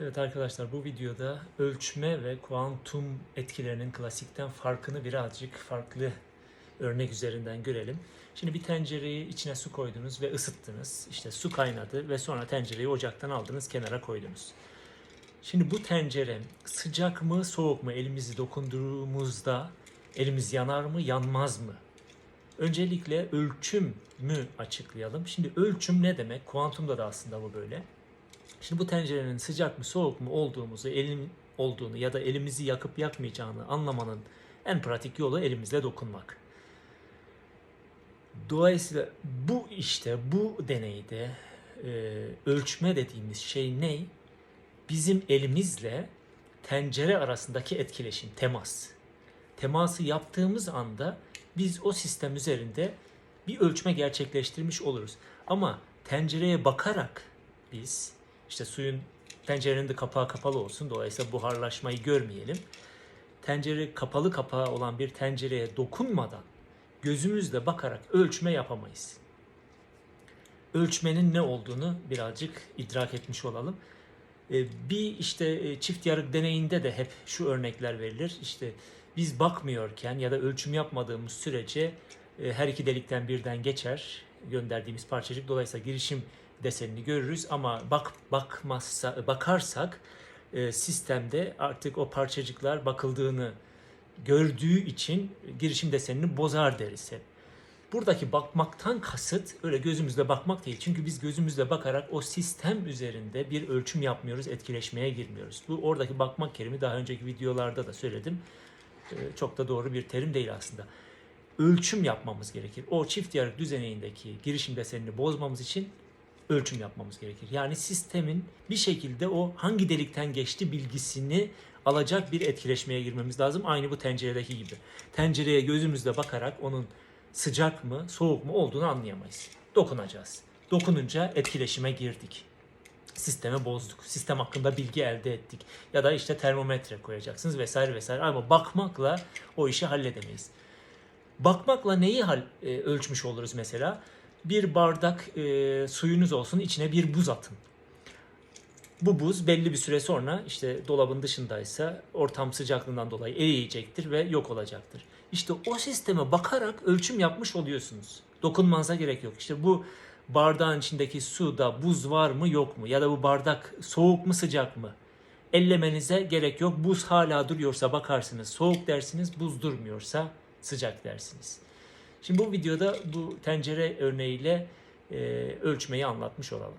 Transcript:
Evet arkadaşlar bu videoda ölçme ve kuantum etkilerinin klasikten farkını birazcık farklı örnek üzerinden görelim. Şimdi bir tencereyi içine su koydunuz ve ısıttınız. İşte su kaynadı ve sonra tencereyi ocaktan aldınız kenara koydunuz. Şimdi bu tencere sıcak mı soğuk mu elimizi dokunduğumuzda elimiz yanar mı yanmaz mı? Öncelikle ölçüm mü açıklayalım. Şimdi ölçüm ne demek? Kuantumda da aslında bu böyle. Şimdi bu tencerenin sıcak mı soğuk mu olduğumuzu, elim olduğunu ya da elimizi yakıp yakmayacağını anlamanın en pratik yolu elimizle dokunmak. Dolayısıyla bu işte bu deneyde e, ölçme dediğimiz şey ne? Bizim elimizle tencere arasındaki etkileşim, temas. Teması yaptığımız anda biz o sistem üzerinde bir ölçme gerçekleştirmiş oluruz. Ama tencereye bakarak biz işte suyun tencerenin de kapağı kapalı olsun dolayısıyla buharlaşmayı görmeyelim. Tencere kapalı kapağı olan bir tencereye dokunmadan gözümüzle bakarak ölçme yapamayız. Ölçmenin ne olduğunu birazcık idrak etmiş olalım. Ee, Bir işte e, çift yarık deneyinde de hep şu örnekler verilir. İşte biz bakmıyorken ya da ölçüm yapmadığımız sürece e, her iki delikten birden geçer gönderdiğimiz parçacık. Dolayısıyla girişim desenini görürüz ama bak bakmazsa bakarsak e, sistemde artık o parçacıklar bakıldığını gördüğü için girişim desenini bozar deriz hep. Buradaki bakmaktan kasıt öyle gözümüzle bakmak değil. Çünkü biz gözümüzle bakarak o sistem üzerinde bir ölçüm yapmıyoruz, etkileşmeye girmiyoruz. Bu oradaki bakmak kerimi daha önceki videolarda da söyledim. Ee, çok da doğru bir terim değil aslında. Ölçüm yapmamız gerekir. O çift yarık düzenindeki girişim desenini bozmamız için ölçüm yapmamız gerekir. Yani sistemin bir şekilde o hangi delikten geçti bilgisini alacak bir etkileşmeye girmemiz lazım. Aynı bu tenceredeki gibi. Tencereye gözümüzle bakarak onun sıcak mı, soğuk mu olduğunu anlayamayız. Dokunacağız. Dokununca etkileşime girdik. Sistemi bozduk. Sistem hakkında bilgi elde ettik. Ya da işte termometre koyacaksınız vesaire vesaire. Ama bakmakla o işi halledemeyiz. Bakmakla neyi e, ölçmüş oluruz mesela? Bir bardak e, suyunuz olsun içine bir buz atın. Bu buz belli bir süre sonra işte dolabın dışındaysa ortam sıcaklığından dolayı eriyecektir ve yok olacaktır. İşte o sisteme bakarak ölçüm yapmış oluyorsunuz. Dokunmanıza gerek yok. İşte bu bardağın içindeki suda buz var mı yok mu? Ya da bu bardak soğuk mu sıcak mı? Ellemenize gerek yok. Buz hala duruyorsa bakarsınız soğuk dersiniz. Buz durmuyorsa sıcak dersiniz. Şimdi bu videoda bu tencere örneğiyle e, ölçmeyi anlatmış olalım.